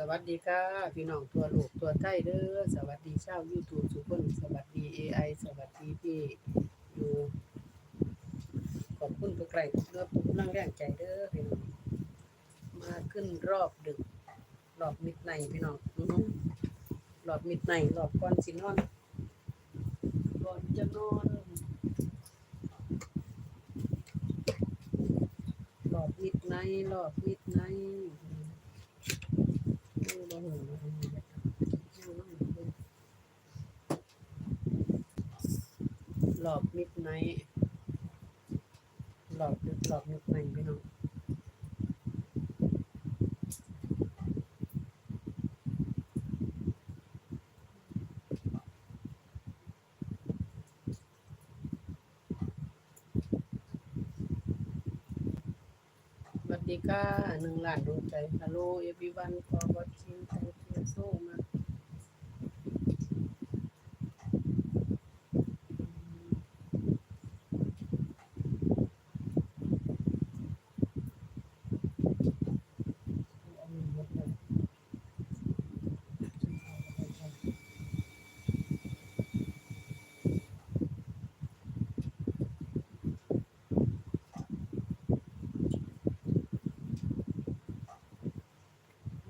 สวัสดีค่ะพี่น้องตัวลูกตัวไทยเด้อสวัสดีเชาว YouTube ทุกคนสวัสดี AI สวัสดีพี่อยู่ขอบคุณทุกไกลทุกเลือกทุกกำลังแรงใจเด้อพี่น้องมาขึ้นรอบดึก รอบมิดไนพี่น้องหือรอบมิดไนรอบก่อนสินอนก่อนจะนอนรอบมิดไนรอบมิดไน หลอบมิดไนท์หลอบหลอบมิดไนท์พี่น้อง ติก้าหนึ่งล้านดวงใจฮัลโหลเอวีวันขอวัดคิมแตงคิวโซมา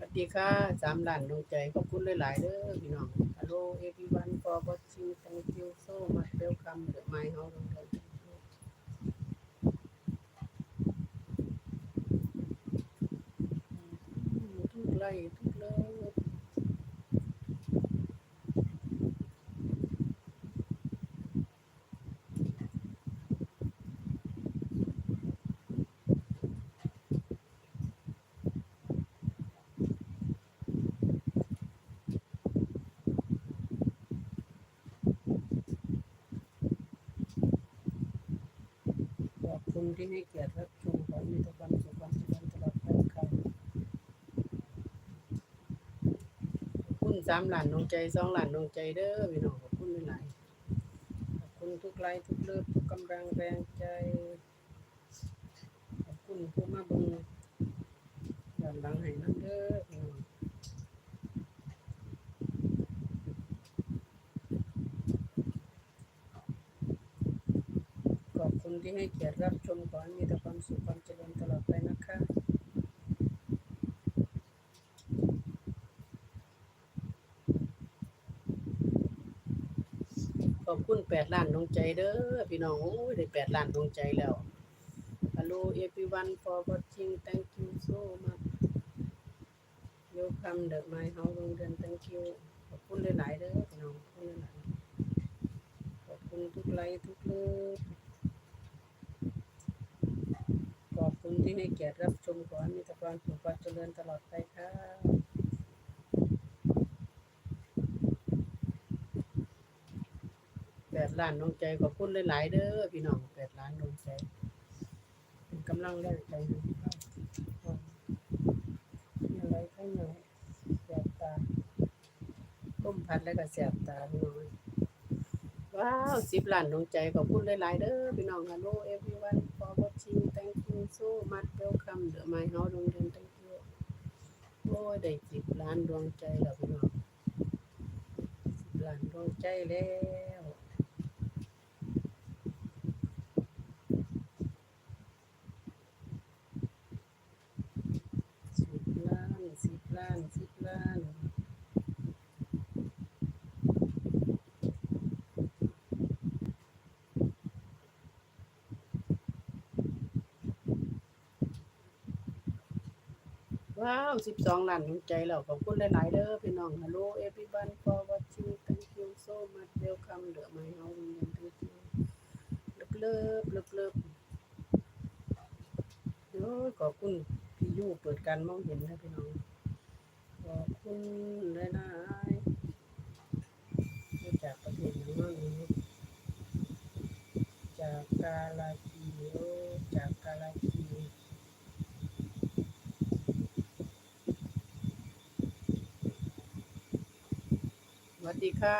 สดีค่ะสามล้านดวงใจขอบคุณหลาย ๆเด้อพี่น้อง Hello everyone for watching thank you so much welcome to my house ดวงใจทุกไล่ทุก คุณที่ให้เกียรติรับชมขอมีแต่ความสุขความเจริญตลอดไปค่ะขอบคุณสามล้านดวงใจสองล้านดวงใจเด้อพี่น้องขอบคุณหลายๆขอบคุณทุกไลค์ทุกเลิฟทุกกำลังแรงใจ ขอบคุณผู้มาเบิ่งย้อนหลังให้นั่นเด้อพี่น้องขอบคุณ ที่ให้เกียรติรับชมขอให้มีแต่ความสุขความเจริญตลอดไปนะคะขอบคุณแปดล้านดวงใจเด้อพี่น้องโอ้ยได้แปดล้านดวงใจแล้ว Hello everyone for watching thank you so much welcome the my house โรงเรียน thank you ขอบคุณหลายๆเด้อพี่น้องขอบคุณหลายๆขอบคุณทุกไลค์ทุกเลิฟขอบคุณ ที่ให้เกียรติรับชมขอให้มีแต่ความสุขความเจริญตลอดไปค่ะแปดล้านดวงใจขอบคุณหลาย ๆ เด้อพี่น้องแปดล้านดวงใจเป็นกำลังแรงใจให้พี่น้องมีอะไรข้างในแสบตาต้มพัดแล้วก็แสบตาพี่น้อง ว้าวสิบล้านดวงใจขอบคุณหลายๆเด้อพี่น้องฮัลโหล everyone for watching thank you so much welcome the my house โรงเรียน thank you โอ้ยได้สิบล้านดวงใจแล้วพี่น้องสิบล้านดวงใจแล้วสิบล้านสิบล้านสิบล้าน ว้าวสิบสองล้านดวใจแล้วขอบคุณหลาย ๆ เด้อพี่น้องฮัลโหลเอฟวีบันฟอร์วัตชิงตังคิวโซมัดเวลคัมเดอ my house โรงเรียน thank you เลิกเลิกเลิกเลิกโอ้ยขอบคุณพี่ยูเปิดการมองเห็นนะพี่น้องขอบคุณหลายๆมาจากประเทศอย่างนั้นนี้จากกาลากีโอจากกาลากี สวัส ดีค่ะ